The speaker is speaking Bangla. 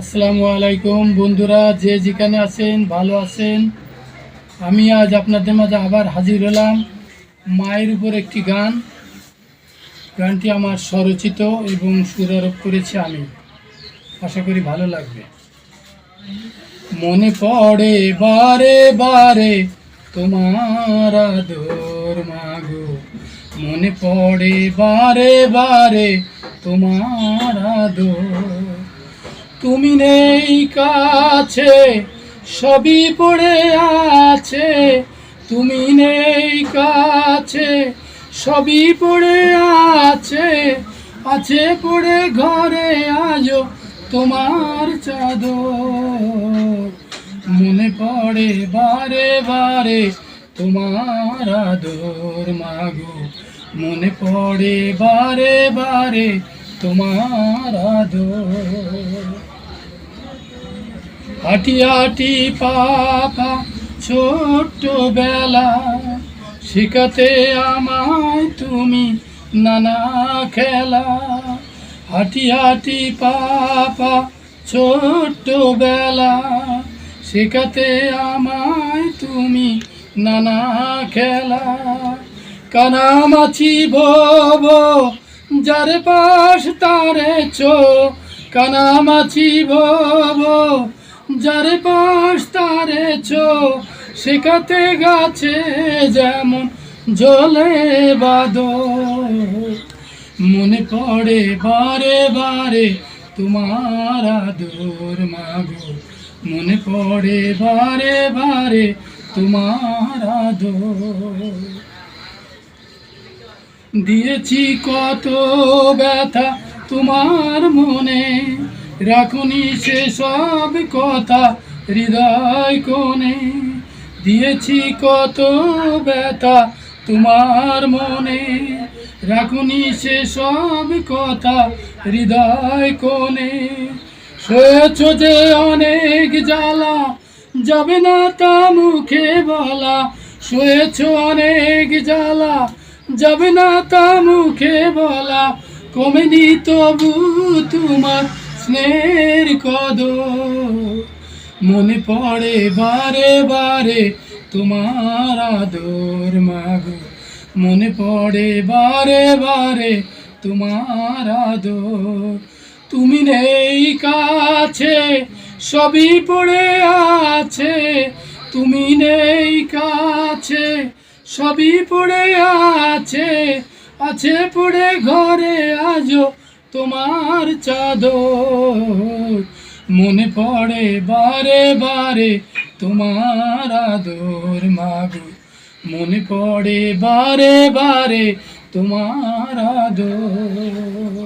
আসসালামু আলাইকুম। বন্ধুরা, যে যেখানে আছেন, ভালো আছেন, আমি আজ আপনাদের মাঝে আবার হাজির হলাম মায়ের উপর একটি গান। গানটি আমার স্বরচিত এবং সুরারোপ করেছি আমি। আশা করি ভালো লাগবে। মনে পড়ে বারে বারে তোমার আদর মাগো। মনে পড়ে বারে বারে তোমার আদর তুমি নেই কাছে, সবই পড়ে আছে। তুমি নেই কাছে, সবই পড়ে আছে। আছে পড়ে ঘরে আজো তোমার চাদর। মনে পড়ে বারে বারে তোমার আদর মাগো। মনে পড়ে বারে বারে তোমার আদর। হাঁটি হাঁটি পাপা ছোট্ট বেলা শিখাতে আমায় তুমি নানা খেলা। হাঁটি হাঁটি পাপা ছোট্ট বেলা শেখাতে আমায় তুমি নানা খেলা। কানামাছি ভব, যার পাশ তারে চো কানামাছি ভব যার পাশ তারে চো, শেখাতে গাছে যেমন জলে বাদ মনে পড়ে বারে বারে তোমার আদর মাগো। মনে পড়ে বারে বারে তোমার আদর। দিয়েছি কত ব্যথা তোমার মনে। রাখুনি সে সব কথা হৃদয় কোণে। দিয়েছি কত ব্যথা তোমার মনে। রাখুনি সে সব কথা হৃদয় কোণে। সয়েছ যে অনেক জ্বালা, যাবে না তা মুখে বলা। সয়েছ অনেক জ্বালা, যাবে না তা মুখে বলা। কমেনি তবু তোমার স্নেহের কদ মনে পড়ে বারে বারে তোমার আদর মাগো। মনে পড়ে বারে বারে তোমার আদর। তুমি নেই কাছে, সবই পড়ে আছে। তুমি নেই কাছে, সবই পড়ে আছে। আছে পড়ে ঘরে আজও তোমার চাদর। মনে পড়ে বারে বারে তোমার আদর মাগো। মনে পড়ে বারে বারে তোমার আদর।